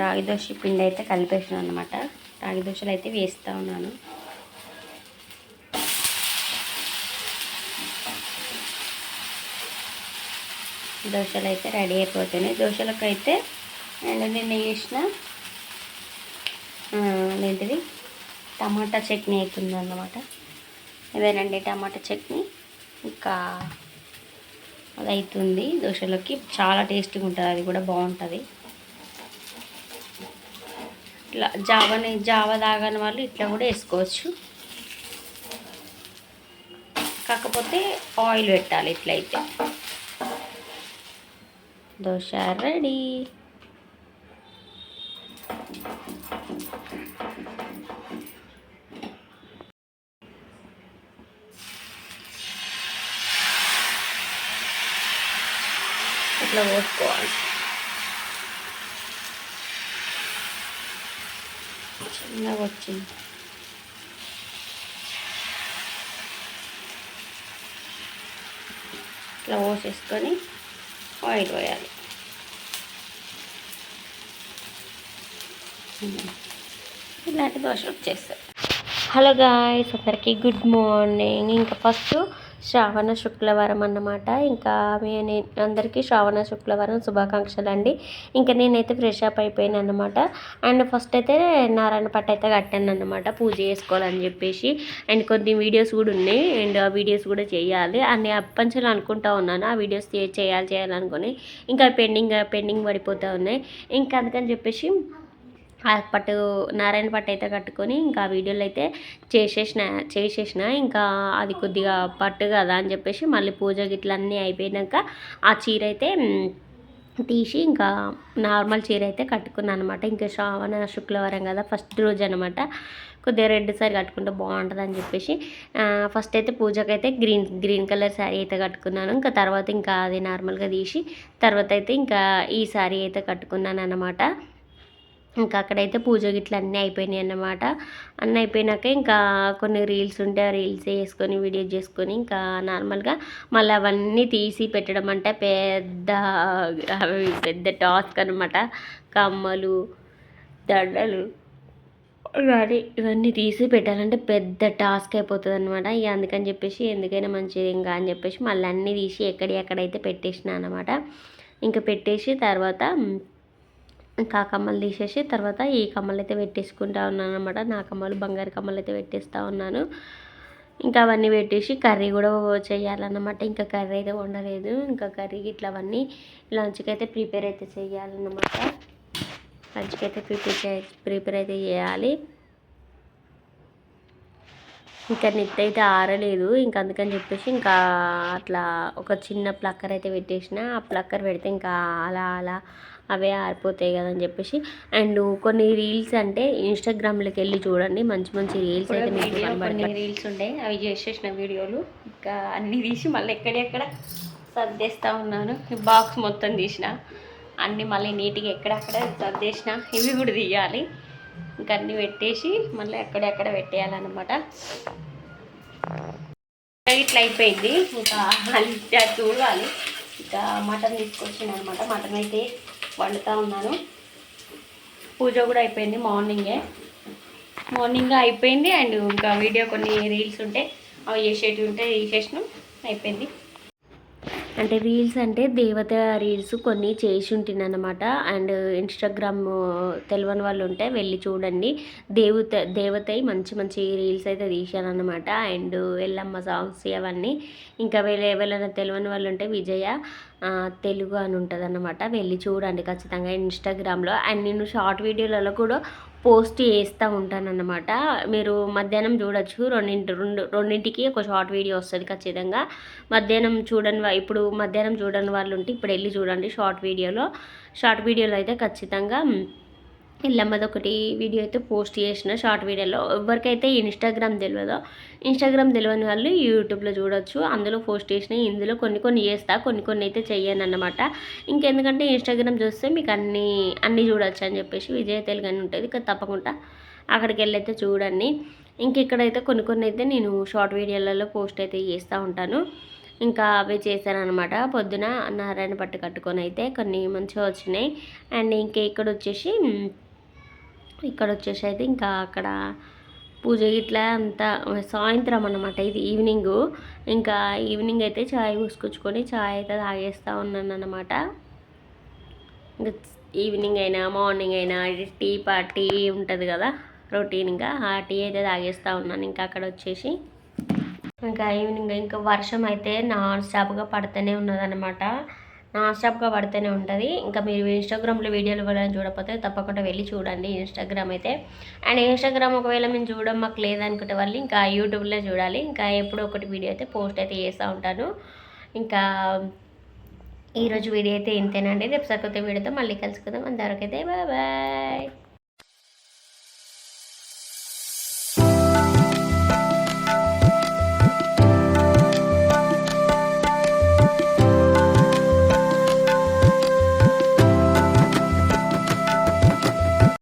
రాగి దోశ పిండి అయితే కలిపేసాను అనమాట రాగి దోశలు అయితే వేస్తూ ఉన్నాను. దోశలు అయితే రెడీ అయిపోతున్నాయి. దోశలకు అయితే అండ్ నిన్న చేసిన ఏంటిది టమాటా చట్నీ అవుతుంది అన్నమాట ఇదేనండి టమాటా చట్నీ. ఇంకా అది అవుతుంది దోశలోకి. చాలా టేస్టీగా ఉంటుంది అది కూడా బాగుంటుంది. ఇట్లా జావని జావ తాగని వాళ్ళు ఇట్లా కూడా వేసుకోవచ్చు. కాకపోతే ఆయిల్ పెట్టాలి ఇట్లయితే. దోశ రెడీ. ఇట్లా పోసుకోవాలి. చిన్నగా వచ్చింది. ఇట్లా పోసేసుకొని ఆయిల్ పోయాలి. ఇలాంటి దోశ వచ్చేస్తాయి. హలో గాయస్ అందరికీ గుడ్ మార్నింగ్. ఇంకా ఫస్ట్ శ్రావణ శుక్రవారం అన్నమాట. ఇంకా మీ నే- అందరికీ శ్రావణ శుక్రవారం శుభాకాంక్షలు అండి ఇంకా నేనైతే ఫ్రెష్ అప్ అయిపోయాను అనమాట అండ్ ఫస్ట్ అయితే నారాయణ పట్టు అయితే కట్టాను అనమాట పూజ చేసుకోవాలని చెప్పేసి. అండ్ కొన్ని వీడియోస్ కూడా ఉన్నాయి. అండ్ ఆ వీడియోస్ కూడా చేయాలి. అన్ని అప్పంచులు అనుకుంటా ఉన్నాను. ఆ వీడియోస్ చేయాలి చేయాలనుకుని. ఇంకా పెండింగ్ పెండింగ్ పడిపోతూ ఉన్నాయి. ఇంకా అందుకని చెప్పేసి ఆ పట్టు నారాయణ పట్టు అయితే కట్టుకొని ఇంకా వీడియోలు అయితే చేసేసిన చేసేసిన. ఇంకా అది కొద్దిగా పట్టు కదా అని చెప్పేసి మళ్ళీ పూజ గిట్లన్నీ అయిపోయినాక ఆ చీర అయితే తీసి ఇంకా నార్మల్ చీర అయితే కట్టుకున్నాను అనమాట ఇంకా శ్రావణ శుక్రవారం కదా ఫస్ట్ రోజు అనమాట కొద్దిగా రెడ్ సారీ కట్టుకుంటే బాగుంటుంది అని చెప్పేసి ఫస్ట్ అయితే పూజకైతే గ్రీన్ గ్రీన్ కలర్ శారీ అయితే కట్టుకున్నాను. ఇంకా తర్వాత ఇంకా అది నార్మల్గా తీసి తర్వాత అయితే ఇంకా ఈ శారీ అయితే కట్టుకున్నాను అనమాట ఇంకా అక్కడైతే పూజ గిట్ల అన్నీ అయిపోయినాయి అన్నమాట. అన్నీ అయిపోయినాక ఇంకా కొన్ని రీల్స్ ఉంటే ఆ రీల్స్ వేసుకొని వీడియో చేసుకొని ఇంకా నార్మల్గా మళ్ళీ అవన్నీ తీసి పెట్టడం అంటే పెద్ద అవి పెద్ద టాస్క్ అనమాట కమ్మలు దండలు కానీ ఇవన్నీ తీసి పెట్టాలంటే పెద్ద టాస్క్ అయిపోతుంది అనమాట ఇక అందుకని చెప్పేసి ఎందుకైనా మంచిది ఇంకా అని చెప్పేసి మళ్ళీ అన్నీ తీసి ఎక్కడి ఎక్కడైతే పెట్టేసిన అనమాట ఇంకా పెట్టేసి తర్వాత ఇంకా ఆ కమ్మలు తీసేసి తర్వాత ఈ కమ్మలు అయితే పెట్టేసుకుంటా ఉన్నాను అనమాట నా కమ్మలు బంగారు కమ్మలు అయితే పెట్టేస్తూ ఉన్నాను. ఇంకా అవన్నీ పెట్టేసి కర్రీ కూడా చేయాలన్నమాట. ఇంకా కర్రీ అయితే వండలేదు. ఇంకా కర్రీ ఇట్లా అవన్నీ లంచ్కి అయితే ప్రిపేర్ అయితే చేయాలన్నమాట. లంచ్కి అయితే ప్రిపేర్ ప్రిపేర్ అయితే చేయాలి. ఇంకా నెట్ అయితే ఆరలేదు. ఇంకా అందుకని చెప్పేసి ఇంకా అట్లా ఒక చిన్న ప్లక్కర్ అయితే పెట్టేసిన. ఆ ప్లక్కర్ పెడితే ఇంకా అలా అలా అవే ఆరిపోతాయి కదా అని చెప్పేసి. అండ్ కొన్ని రీల్స్ అంటే ఇన్స్టాగ్రామ్లోకి వెళ్ళి చూడండి. మంచి మంచి రీల్స్ అయితే మీకు కొన్ని రీల్స్ ఉండే అవి చేసేసిన వీడియోలు. ఇంకా అన్నీ తీసి మళ్ళీ ఎక్కడెక్కడ సర్దేస్తూ ఉన్నాను. బాక్స్ మొత్తం తీసిన. అన్నీ మళ్ళీ నీట్గా ఎక్కడెక్కడ సర్దేసిన. ఇవి కూడా తీయాలి. ఇంకా అన్నీ పెట్టేసి మళ్ళీ ఎక్కడెక్కడ పెట్టేయాలన్నమాట. ఇట్లా అయిపోయింది. ఇంకా మళ్ళీ చూడాలి. ఇంకా మటన్ తీసుకొచ్చింది అనమాట మటన్ అయితే వండుతూ ఉన్నాను. పూజ కూడా అయిపోయింది మార్నింగే. మార్నింగ్ అయిపోయింది అండ్ ఇంకా వీడియో కొన్ని రీల్స్ ఉంటే అవి చేసేటివి ఉంటే తీసేసినాం అయిపోయింది. అంటే రీల్స్ అంటే దేవత రీల్స్ కొన్ని చేసి అనమాట అండ్ ఇన్స్టాగ్రామ్ తెలియని వాళ్ళు ఉంటే వెళ్ళి చూడండి. దేవత దేవత మంచి మంచి రీల్స్ అయితే తీశాను అనమాట అండ్ ఎల్లమ్మ సాంగ్స్ అవన్నీ ఇంకా వేరే ఎవరైనా తెలియని వాళ్ళు ఉంటే విజయ తెలుగు అని ఉంటుంది అనమాట వెళ్ళి చూడండి ఖచ్చితంగా ఇన్స్టాగ్రామ్లో అండ్ నేను షార్ట్ వీడియోలలో కూడా పోస్ట్ చేస్తూ ఉంటానన్నమాట. మీరు మధ్యాహ్నం చూడొచ్చు. రెండింటి రెండు రెండింటికి ఒక షార్ట్ వీడియో వస్తుంది ఖచ్చితంగా. మధ్యాహ్నం చూడని ఇప్పుడు మధ్యాహ్నం చూడని వాళ్ళు ఉంటే ఇప్పుడు వెళ్ళి చూడండి షార్ట్ వీడియోలో. షార్ట్ వీడియోలో అయితే ఖచ్చితంగా ఎల్లమ్మది ఒకటి వీడియో అయితే పోస్ట్ చేసిన షార్ట్ వీడియోలో. ఎవరికైతే ఇన్స్టాగ్రామ్ తెలియదో ఇన్స్టాగ్రామ్ తెలియని వాళ్ళు యూట్యూబ్లో చూడొచ్చు. అందులో పోస్ట్ చేసిన ఇందులో కొన్ని కొన్ని చేస్తా కొన్ని కొన్ని అయితే చెయ్యను అనమాట ఇంకెందుకంటే ఇన్స్టాగ్రామ్ చూస్తే మీకు అన్నీ అన్నీ చూడొచ్చు అని చెప్పేసి విజయ తెలుగు అని ఉంటుంది. ఇక తప్పకుండా అక్కడికి వెళ్ళి అయితే చూడండి. ఇంక ఇక్కడైతే కొన్ని కొన్ని అయితే నేను షార్ట్ వీడియోలలో పోస్ట్ అయితే చేస్తూ ఉంటాను. ఇంకా అవి చేశాననమాట పొద్దున నారాయణ పట్టు కట్టుకొని అయితే కొన్ని మంచిగా వచ్చినాయి. అండ్ ఇంకా ఇక్కడ వచ్చేసి ఇక్కడ వచ్చేసి అయితే ఇంకా అక్కడ పూజ ఇట్లా అంతా సాయంత్రం అనమాట ఇది ఈవినింగ్. ఇంకా ఈవినింగ్ అయితే చాయ్ పూసుకొచ్చుకొని చాయ్ అయితే తాగేస్తూ ఉన్నాను అనమాట ఇంకా ఈవినింగ్ అయినా మార్నింగ్ అయినా టీ పార్టీ ఉంటుంది కదా రొటీన్గా ఆ టీ అయితే తాగేస్తూ ఉన్నాను ఇంకా అక్కడ వచ్చేసి ఇంకా ఈవినింగ్ ఇంకా వర్షం అయితే నాన్ స్టాప్గా పడుతూనే ఉన్నదనమాట నాన్ స్టాప్గా పడుతూనే ఉంటుంది. ఇంకా మీరు ఇన్స్టాగ్రామ్లో వీడియోలు కూడా చూడకపోతే తప్పకుండా వెళ్ళి చూడండి ఇన్స్టాగ్రామ్ అయితే. అండ్ ఇన్స్టాగ్రామ్ ఒకవేళ మేము చూడడం మాకు లేదనుకుంటే వాళ్ళు ఇంకా యూట్యూబ్లో చూడాలి. ఇంకా ఎప్పుడో ఒకటి వీడియో అయితే పోస్ట్ అయితే చేస్తూ ఉంటాను. ఇంకా ఈరోజు వీడియో అయితే ఇంతేనండి. రేపు సరికొత్త వీడియోతో మళ్ళీ కలుసుకుందాం. అంతవరకు అయితే బాయ్ బాయ్